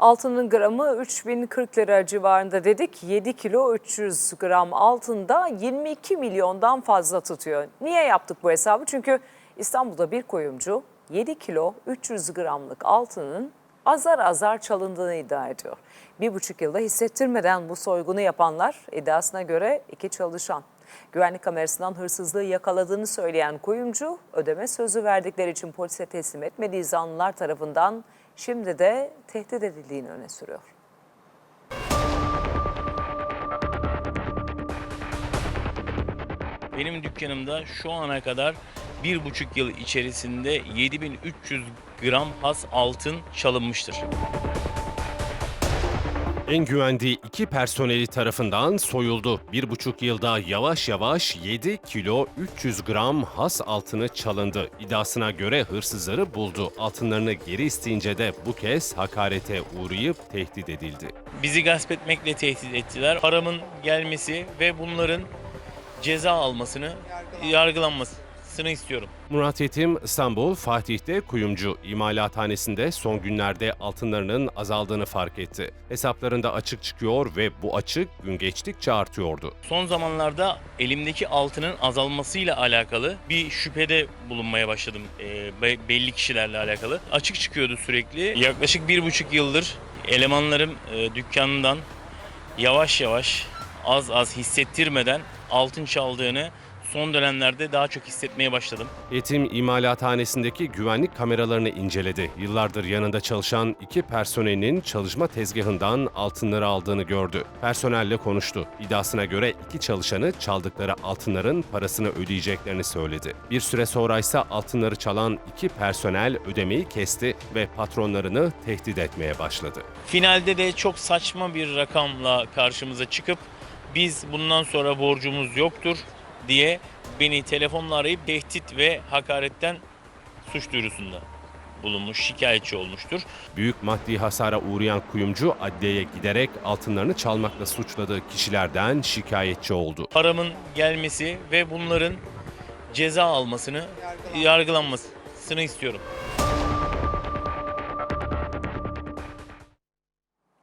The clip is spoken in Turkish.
Altının gramı 3040 lira civarında dedik. 7 kilo 300 gram altında 22 milyondan fazla tutuyor. Niye yaptık bu hesabı? Çünkü İstanbul'da bir kuyumcu 7 kilo 300 gramlık altının azar azar çalındığını iddia ediyor. Bir buçuk yılda hissettirmeden bu soygunu yapanlar iddiasına göre iki çalışan. Güvenlik kamerasından hırsızlığı yakaladığını söyleyen kuyumcu ödeme sözü verdikleri için polise teslim etmediği zanlılar tarafından şimdi de tehdit edildiğini öne sürüyor. Benim dükkanımda şu ana kadar bir buçuk yıl içerisinde 7300 gram has altın çalınmıştır. En güvendiği iki personeli tarafından soyuldu. Bir buçuk yılda yavaş yavaş 7 kilo 300 gram has altını çalındı. İddiasına göre hırsızları buldu. Altınlarını geri isteyince de bu kez hakarete uğrayıp tehdit edildi. Bizi gasp etmekle tehdit ettiler. Paramın gelmesi ve bunların ceza almasını, yargılanmasını istiyorum. Murat Yetim İstanbul Fatih'te kuyumcu imalathanesinde son günlerde altınlarının azaldığını fark etti. Hesaplarında açık çıkıyor ve bu açık gün geçtikçe artıyordu. Son zamanlarda elimdeki altının azalmasıyla alakalı bir şüphede bulunmaya başladım. Be- belli kişilerle alakalı. Açık çıkıyordu sürekli. Yaklaşık bir buçuk yıldır elemanlarım e, dükkanından yavaş yavaş az az hissettirmeden altın çaldığını son dönemlerde daha çok hissetmeye başladım. Yetim imalathanesindeki güvenlik kameralarını inceledi. Yıllardır yanında çalışan iki personelinin çalışma tezgahından altınları aldığını gördü. Personelle konuştu. İddiasına göre iki çalışanı çaldıkları altınların parasını ödeyeceklerini söyledi. Bir süre sonra ise altınları çalan iki personel ödemeyi kesti ve patronlarını tehdit etmeye başladı. Finalde de çok saçma bir rakamla karşımıza çıkıp biz bundan sonra borcumuz yoktur diye beni telefonla arayıp tehdit ve hakaretten suç duyurusunda bulunmuş, şikayetçi olmuştur. Büyük maddi hasara uğrayan kuyumcu adliyeye giderek altınlarını çalmakla suçladığı kişilerden şikayetçi oldu. Paramın gelmesi ve bunların ceza almasını, yargılanmasını istiyorum.